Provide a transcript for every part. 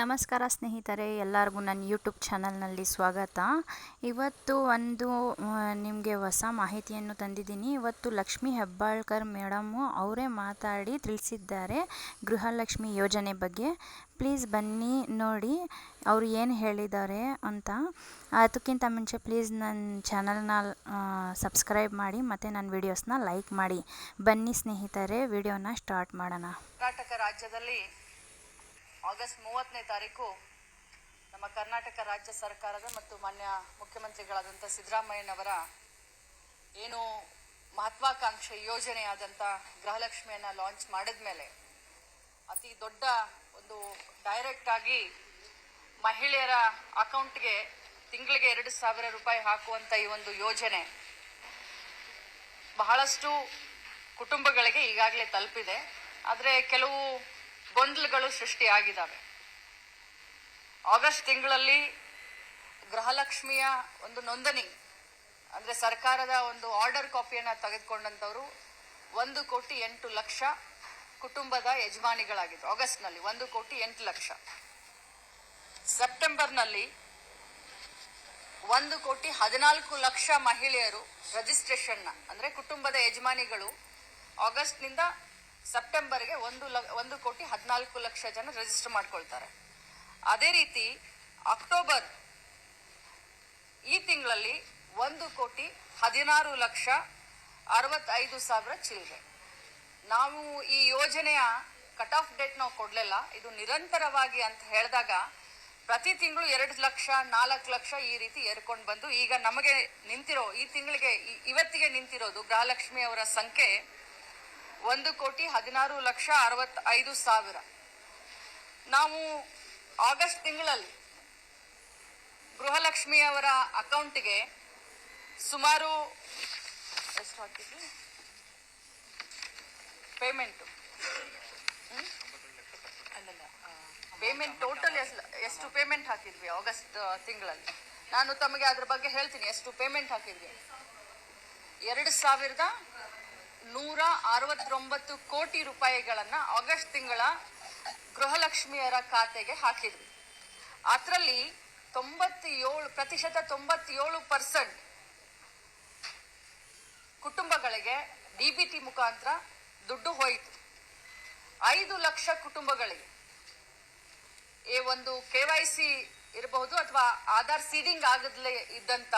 ನಮಸ್ಕಾರ ಸ್ನೇಹಿತರೆ, ಎಲ್ಲರಿಗೂ ನನ್ನ ಯೂಟ್ಯೂಬ್ ಚಾನಲ್ನಲ್ಲಿ ಸ್ವಾಗತ. ಇವತ್ತು ಒಂದು ನಿಮಗೆ ಹೊಸ ಮಾಹಿತಿಯನ್ನು ತಂದಿದ್ದೀನಿ. ಇವತ್ತು ಲಕ್ಷ್ಮಿ ಹೆಬ್ಬಾಳ್ಕರ್ ಮೇಡಮ್ಮು ಅವರೇ ಮಾತಾಡಿ ತಿಳಿಸಿದ್ದಾರೆ ಗೃಹಲಕ್ಷ್ಮಿ ಯೋಜನೆ ಬಗ್ಗೆ. ಪ್ಲೀಸ್ ಬನ್ನಿ ನೋಡಿ ಅವರು ಏನು ಹೇಳಿದ್ದಾರೆ ಅಂತ. ಅದಕ್ಕಿಂತ ಮುಂಚೆ ಪ್ಲೀಸ್ ನನ್ನ ಚಾನಲ್ನ ಸಬ್ಸ್ಕ್ರೈಬ್ ಮಾಡಿ ಮತ್ತು ನನ್ನ ವಿಡಿಯೋಸ್ನ ಲೈಕ್ ಮಾಡಿ. ಬನ್ನಿ ಸ್ನೇಹಿತರೆ, ವಿಡಿಯೋನ ಸ್ಟಾರ್ಟ್ ಮಾಡೋಣ. ಕರ್ನಾಟಕ ರಾಜ್ಯದಲ್ಲಿ ಆಗಸ್ಟ್ ಮೂವತ್ತನೇ ತಾರೀಕು ನಮ್ಮ ಕರ್ನಾಟಕ ರಾಜ್ಯ ಸರ್ಕಾರದ ಮತ್ತು ಮಾನ್ಯ ಮುಖ್ಯಮಂತ್ರಿಗಳಾದಂಥ ಸಿದ್ದರಾಮಯ್ಯನವರ ಏನು ಮಹತ್ವಾಕಾಂಕ್ಷೆ ಯೋಜನೆಯಾದಂಥ ಗೃಹಲಕ್ಷ್ಮಿಯನ್ನು ಲಾಂಚ್ ಮಾಡಿದ ಮೇಲೆ ಅತಿ ದೊಡ್ಡ ಒಂದು ಡೈರೆಕ್ಟ್ ಆಗಿ ಮಹಿಳೆಯರ ಅಕೌಂಟ್ಗೆ ತಿಂಗಳಿಗೆ ಎರಡು ಸಾವಿರ ರೂಪಾಯಿ ಹಾಕುವಂಥ ಈ ಒಂದು ಯೋಜನೆ ಬಹಳಷ್ಟು ಕುಟುಂಬಗಳಿಗೆ ಈಗಾಗಲೇ ತಲುಪಿದೆ. ಆದರೆ ಕೆಲವು ಗೊಂದಲಗಳು ಸೃಷ್ಟಿಯಾಗಿದ್ದಾವೆ. ಆಗಸ್ಟ್ ತಿಂಗಳಲ್ಲಿ ಗೃಹಲಕ್ಷ್ಮಿಯ ಒಂದು ನೋಂದಣಿ, ಅಂದರೆ ಸರ್ಕಾರದ ಒಂದು ಆರ್ಡರ್ ಕಾಪಿಯನ್ನು ತೆಗೆದುಕೊಂಡಂಥವರು ಒಂದು ಕೋಟಿ ಎಂಟು ಲಕ್ಷ ಕುಟುಂಬದ ಯಜಮಾನಿಗಳಾಗಿದ್ರು. ಆಗಸ್ಟ್ನಲ್ಲಿ ಒಂದು ಕೋಟಿ ಎಂಟು ಲಕ್ಷ. ಸೆಪ್ಟೆಂಬರ್ನಲ್ಲಿ ಒಂದು ಕೋಟಿ ಹದಿನಾಲ್ಕು ಲಕ್ಷ ಮಹಿಳೆಯರು ರಿಜಿಸ್ಟ್ರೇಷನ್ನ ಅಂದರೆ ಕುಟುಂಬದ ಯಜಮಾನಿಗಳು ಆಗಸ್ಟ್ನಿಂದ ಸೆಪ್ಟೆಂಬರ್ಗೆ ಒಂದು ಲ ಒಂದು ಕೋಟಿ ಹದಿನಾಲ್ಕು ಲಕ್ಷ ಜನ ರಿಜಿಸ್ಟರ್ ಮಾಡ್ಕೊಳ್ತಾರೆ. ಅದೇ ರೀತಿ ಅಕ್ಟೋಬರ್ ಈ ತಿಂಗಳಲ್ಲಿ ಒಂದು ಕೋಟಿ ಹದಿನಾರು ಲಕ್ಷ ಅರವತ್ತೈದು ಸಾವಿರ ಚಿಲ್ಲರೆ. ನಾವು ಈ ಯೋಜನೆಯ ಕಟ್ ಆಫ್ ಡೇಟ್ ನಾವು ಕೊಡಲಿಲ್ಲ. ಇದು ನಿರಂತರವಾಗಿ ಅಂತ ಹೇಳಿದಾಗ ಪ್ರತಿ ತಿಂಗಳು ಎರಡು ಲಕ್ಷ, ನಾಲ್ಕು ಲಕ್ಷ ಈ ರೀತಿ ಏರ್ಕೊಂಡು ಬಂದು ಈಗ ನಮಗೆ ನಿಂತಿರೋ, ಈ ತಿಂಗಳಿಗೆ ಇವತ್ತಿಗೆ ನಿಂತಿರೋದು ಗೃಹಲಕ್ಷ್ಮಿ ಅವರ ಸಂಖ್ಯೆ ಒಂದು ಕೋಟಿ ಹದಿನಾರು ಲಕ್ಷ ಅರವತ್ತೈದು ಸಾವಿರ. ನಾವು ಆಗಸ್ಟ್ ತಿಂಗಳಲ್ಲಿ ಗೃಹಲಕ್ಷ್ಮಿ ಅವರ ಅಕೌಂಟ್ಗೆ ಸುಮಾರು ಎಷ್ಟು ಹಾಕಿದ್ವಿ? ಪೇಮೆಂಟು ಪೇಮೆಂಟ್ ಟೋಟಲ್ ಎಷ್ಟು ಪೇಮೆಂಟ್ ಹಾಕಿದ್ವಿ ಆಗಸ್ಟ್ ತಿಂಗಳಲ್ಲಿ? ನಾನು ತಮಗೆ ಅದ್ರ ಬಗ್ಗೆ ಹೇಳ್ತೀನಿ, ಎಷ್ಟು ಪೇಮೆಂಟ್ ಹಾಕಿದ್ವಿ? ಎರಡು ಸಾವಿರದ ನೂರ ಅರವತ್ತೊಂಬತ್ತು ಕೋಟಿ ರೂಪಾಯಿಗಳನ್ನು ಆಗಸ್ಟ್ ತಿಂಗಳ ಗೃಹಲಕ್ಷ್ಮಿಯರ ಖಾತೆಗೆ ಹಾಕಿದ್ವಿ ಅದರಲ್ಲಿ ತೊಂಬತ್ತೇಳು ಪ್ರತಿಶತ ತೊಂಬತ್ತೇಳು ಪರ್ಸೆಂಟ್ ಕುಟುಂಬಗಳಿಗೆ ಡಿ ಬಿ ಟಿ ಮುಖಾಂತರ ದುಡ್ಡು ಹೋಯಿತು. ಐದು ಲಕ್ಷ ಕುಟುಂಬಗಳಿಗೆ ಒಂದು ಕೆ ವೈ ಸಿ ಇರಬಹುದು ಅಥವಾ ಆಧಾರ್ ಸೀಡಿಂಗ್ ಆಗದಲೇ ಇದ್ದಂತ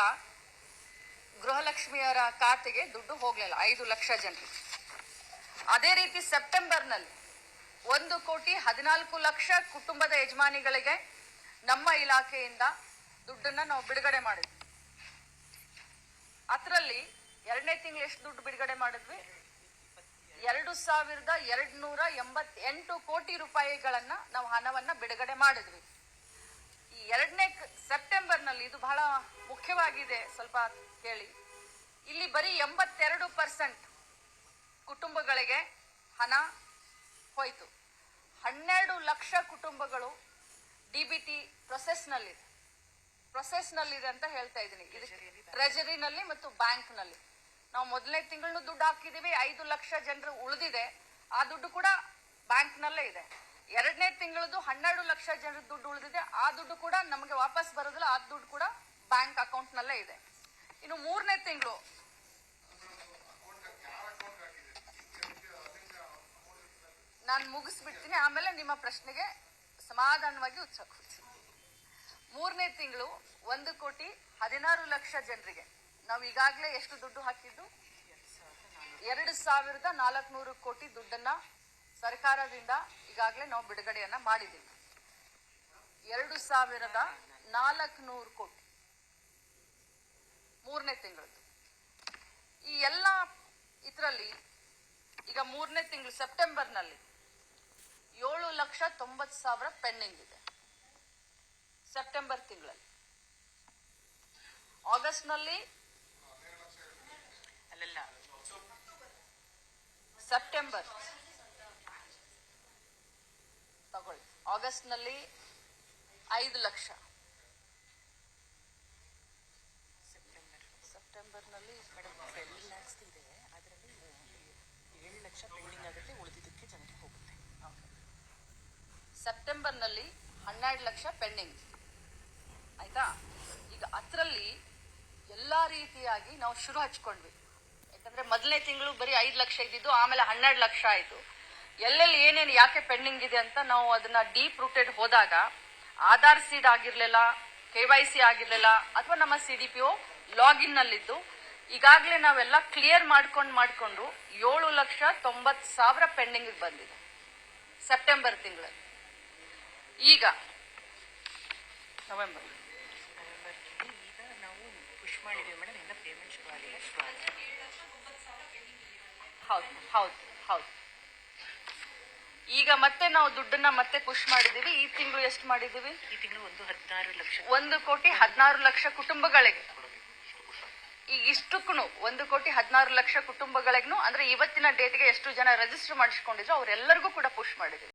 ಗೃಹಲಕ್ಷ್ಮಿಯರ ಖಾತೆಗೆ ದುಡ್ಡು ಹೋಗ್ಲಿಲ್ಲ, ಐದು ಲಕ್ಷ ಜನರಿಗೆ ಅದೇ ರೀತಿ ಸೆಪ್ಟೆಂಬರ್ನಲ್ಲಿ ಒಂದು ಕೋಟಿ ಹದಿನಾಲ್ಕು ಲಕ್ಷ ಕುಟುಂಬದ ಯಜಮಾನಿಗಳಿಗೆ ನಮ್ಮ ಇಲಾಖೆಯಿಂದ ದುಡ್ಡನ್ನ ನಾವು ಬಿಡುಗಡೆ ಮಾಡಿದ್ವಿ. ಅದರಲ್ಲಿ ಎರಡನೇ ತಿಂಗಳು ಎಷ್ಟು ದುಡ್ಡು ಬಿಡುಗಡೆ ಮಾಡಿದ್ವಿ? ಎರಡು ಸಾವಿರದ ಎರಡು ನೂರ ಎಂಬತ್ತೆಂಟು ಕೋಟಿ ರೂಪಾಯಿಗಳನ್ನ ನಾವು ಹಣವನ್ನ ಬಿಡುಗಡೆ ಮಾಡಿದ್ವಿ. ಈ ಎರಡನೇ ಸೆಪ್ಟೆಂಬರ್ನಲ್ಲಿ ಇದು ಬಹಳ ಮುಖ್ಯವಾಗಿದೆ. ಸ್ವಲ್ಪ ಕೇಳಿ. ಇಲ್ಲಿ ಬರೀ ಎಂಬತ್ತೆರಡು ಪರ್ಸೆಂಟ್ ಕುಟುಂಬಗಳಿಗೆ ಹಣ ಹೋಯ್ತು. ಹನ್ನೆರಡು ಲಕ್ಷ ಕುಟುಂಬಗಳು ಡಿ ಬಿ ಟಿ ಪ್ರೊಸೆಸ್ನಲ್ಲಿದೆ ಪ್ರೊಸೆಸ್ನಲ್ಲಿದೆ ಅಂತ ಹೇಳ್ತಾ ಇದ್ದೀನಿ. ಟ್ರೆಜರಿನಲ್ಲಿ ಮತ್ತು ಬ್ಯಾಂಕ್ನಲ್ಲಿ ನಾವು ಮೊದಲನೇ ತಿಂಗಳು ದುಡ್ಡು ಹಾಕಿದೀವಿ, ಐದು ಲಕ್ಷ ಜನರು ಉಳಿದಿದೆ. ಆ ದುಡ್ಡು ಕೂಡ ಬ್ಯಾಂಕ್ನಲ್ಲೇ ಇದೆ. ಎರಡನೇ ತಿಂಗಳದ್ದು ಹನ್ನೆರಡು ಲಕ್ಷ ಜನರ ದುಡ್ಡು ಉಳಿದಿದೆ. ಆ ದುಡ್ಡು ಕೂಡ ನಮಗೆ ವಾಪಸ್ ಬರೋದಿಲ್ಲ, ಆ ದುಡ್ಡು ಕೂಡ ಬ್ಯಾಂಕ್ ಅಕೌಂಟ್ನಲ್ಲೇ ಇದೆ. ಇನ್ನು ಮೂರನೇ ತಿಂಗಳು ನಾನು ಮುಗಿಸ್ಬಿಡ್ತೀನಿ. ಆಮೇಲೆ ನಿಮ್ಮ ಪ್ರಶ್ನೆಗೆ ಸಮಾಧಾನವಾಗಿ ಉತ್ತರ ಮೂರನೇ ತಿಂಗಳು ಒಂದು ಕೋಟಿ ಹದಿನಾರು ಲಕ್ಷ ಜನರಿಗೆ. ನಾವು ಈಗಾಗಲೇ ಎಷ್ಟು ದುಡ್ಡು ಹಾಕಿದ್ದು? ಎರಡು ಸಾವಿರದ ನಾಲ್ಕುನೂರು ಕೋಟಿ ದುಡ್ಡನ್ನ ಸರ್ಕಾರದಿಂದ ಈಗಾಗಲೇ ನಾವು ಬಿಡುಗಡೆಯನ್ನ ಮಾಡಿದ್ದೀವಿ. ಎರಡು ಸಾವಿರದ ನಾಲ್ಕುನೂರು ಕೋಟಿ. ಮೂರನೇ ತಿಂಗಳದ್ದು. ಈ ಎಲ್ಲ ಇದರಲ್ಲಿ ಈಗ ಮೂರನೇ ತಿಂಗಳು ಸೆಪ್ಟೆಂಬರ್ನಲ್ಲಿ ಏಳು ಲಕ್ಷ ತೊಂಬತ್ತು ಸಾವಿರ ಪೆಂಡಿಂಗ್ ಇದೆ. ಸೆಪ್ಟೆಂಬರ್ ತಿಂಗಳಲ್ಲಿ. ಆಗಸ್ಟ್ನಲ್ಲಿ ಅಲ್ಲಲ್ಲ. ಸೆಪ್ಟೆಂಬರ್. ತಗೊಳ್ಳಿ. ಆಗಸ್ಟ್ನಲ್ಲಿ ಐದು ಲಕ್ಷ ಸೆಪ್ಟೆಂಬರ್ ಸೆಪ್ಟೆಂಬರ್ನಲ್ಲಿ ಮೇಡಮ್ ಟ್ವೆಲ್ ಲ್ಯಾಕ್ಸ್ ಇದೆ ಅದರಲ್ಲಿ ಏಳು ಲಕ್ಷ ಪೆಂಡಿಂಗ್ ಆಗುತ್ತೆ ಉಳಿದಿದ್ದಕ್ಕೆ ಜನರಿಗೆ ಹೋಗುತ್ತೆ. ಸೆಪ್ಟೆಂಬರ್ನಲ್ಲಿ ಹನ್ನೆರಡು ಲಕ್ಷ ಪೆಂಡಿಂಗ್. ಆಯ್ತಾ? ಈಗ ಅದರಲ್ಲಿ ಎಲ್ಲ ರೀತಿಯಾಗಿ ನಾವು ಶುರು ಹಚ್ಕೊಂಡ್ವಿ. ಯಾಕಂದ್ರೆ ಮೊದಲನೇ ತಿಂಗಳು ಬರೀ ಐದು ಲಕ್ಷ ಇದ್ದಿದ್ದು, ಆಮೇಲೆ ಹನ್ನೆರಡು ಲಕ್ಷ ಆಯಿತು. ಎಲ್ಲೆಲ್ಲಿ ಏನೇನು ಯಾಕೆ ಪೆಂಡಿಂಗ್ ಇದೆ ಅಂತ ನಾವು ಅದನ್ನ ಡೀಪ್ ರೂಟೆಡ್ ಹೋದಾಗ, ಆಧಾರ್ ಸೀಡ್ ಆಗಿರ್ಲಿಲ್ಲ, ಕೆ ವೈ ಸಿ ಆಗಿರ್ಲಿಲ್ಲ, ಅಥವಾ ನಮ್ಮ C D P O login ನಲ್ಲಿದ್ದು ಈಗಾಗಲೇ ನಾವೆಲ್ಲ ಕ್ಲಿಯರ್ ಮಾಡ್ಕೊಂಡು ಮಾಡಿಕೊಂಡು ಏಳು ಲಕ್ಷ ತೊಂಬತ್ತು ಸಾವಿರ ಪೆಂಡಿಂಗ್ ಬಂದಿದೆ. ಸೆಪ್ಟೆಂಬರ್ ತಿಂಗಳಲ್ಲಿ. ಈಗ ನವೆಂಬರ್ ಹೌದು ಹೌದು ಹೌದು. ಈಗ ಮತ್ತೆ ನಾವು ದುಡ್ಡನ್ನ ಮತ್ತೆ ಪುಷ್ ಮಾಡಿದೀವಿ. ಈ ತಿಂಗಳು ಎಷ್ಟು ಮಾಡಿದೀವಿ? ಈ ತಿಂಗಳು ಒಂದು ಹದಿನಾರು ಲಕ್ಷ. ಒಂದು ಕೋಟಿ ಹದಿನಾರು ಲಕ್ಷ ಕುಟುಂಬಗಳಿಗೆ. ಈಗ ಇಷ್ಟಕ್ಕೂ ಒಂದು ಕೋಟಿ ಹದಿನಾರು ಲಕ್ಷ ಕುಟುಂಬಗಳಿಗೂ ಅಂದ್ರೆ ಇವತ್ತಿನ ಡೇಟ್ಗೆ ಎಷ್ಟು ಜನ ರಿಜಿಸ್ಟರ್ ಮಾಡಿಸ್ಕೊಂಡಿದ್ರು ಅವರೆಲ್ಲರಿಗೂ ಕೂಡ ಪುಷ್ ಮಾಡಿದೀವಿ